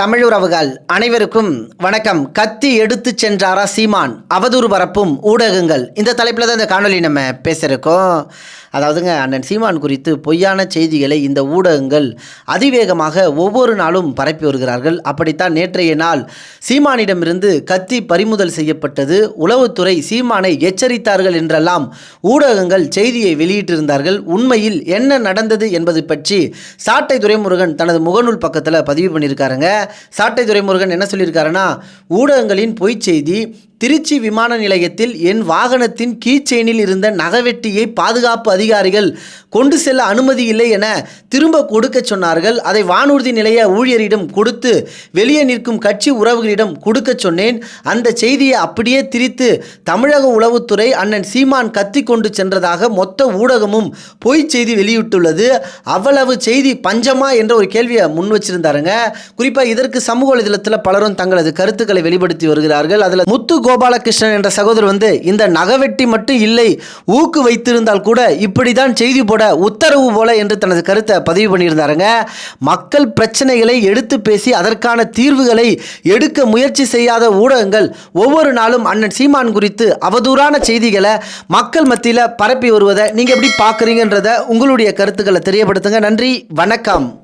தமிழுறவுகள் அனைவருக்கும் வணக்கம். கத்தி எடுத்துச் சென்றாரா சீமான்? அவதூறு பரப்பும் ஊடகங்கள். இந்த தலைப்பில் தான் இந்த காணொலி நம்ம பேசியிருக்கோம் அதாவதுங்க அண்ணன் சீமான் குறித்து பொய்யான செய்திகளை இந்த ஊடகங்கள் அதிவேகமாக ஒவ்வொரு நாளும் பரப்பி வருகிறார்கள். அப்படித்தான் நேற்றைய நாள் சீமானிடமிருந்து கத்தி பறிமுதல் செய்யப்பட்டது. உளவுத்துறை சீமானை எச்சரித்தார்கள் என்றெல்லாம் ஊடகங்கள் செய்தியை வெளியிட்டிருந்தார்கள். உண்மையில் என்ன நடந்தது என்பது பற்றி சாட்டை துரைமுருகன் தனது முகநூல் பக்கத்தில் பதிவு பண்ணியிருக்காருங்க. சாட்டை துரைமுருகன் என்ன சொல்லியிருக்காருன்னா ஊடகங்களின் பொய்ச் செய்தி திருச்சி விமான நிலையத்தில் என் வாகனத்தின் கீச்செயினில் இருந்த நகவெட்டியை பாதுகாப்பு அதிகாரிகள் கொண்டு செல்ல அனுமதி இல்லை என திரும்ப கொடுக்க சொன்னார்கள். அதை வானூர்தி நிலைய ஊழியரிடம் கொடுத்து வெளியே நிற்கும் கட்சி உறவுகளிடம் கொடுக்க சொன்னேன். அந்த செய்தியை அப்படியே திரித்து தமிழக உளவுத்துறை அண்ணன் சீமான் கத்தி கொண்டு சென்றதாக மொத்த ஊடகமும் பொய் செய்தி வெளியிட்டுள்ளது. அவ்வளவு செய்தி பஞ்சமா என்ற ஒரு கேள்வியை முன் வச்சிருந்தாருங்க. குறிப்பாக இதற்கு சமூக வலைதளத்தில் பலரும் தங்களது கருத்துக்களை வெளிப்படுத்தி வருகிறார்கள். அதில் முத்து கோபாலகிருஷ்ணன் என்ற சகோதரர் வந்து இந்த நகவெட்டி மட்டும் இல்லை ஊக்கு வைத்திருந்தால் கூட இப்படி தான் செய்தி போட உத்தரவு போல என்று தனது கருத்தை பதிவு பண்ணியிருந்தாருங்க. மக்கள் பிரச்சனைகளை எடுத்து பேசி அதற்கான தீர்வுகளை எடுக்க முயற்சி செய்யாத ஊடகங்கள் ஒவ்வொரு நாளும் அண்ணன் சீமான் குறித்து அவதூறான செய்திகளை மக்கள் மத்தியில் பரப்பி வருவதை நீங்கள் எப்படி பார்க்குறீங்கன்றத உங்களுடைய கருத்துக்களை தெரியப்படுத்துங்க. நன்றி வணக்கம்.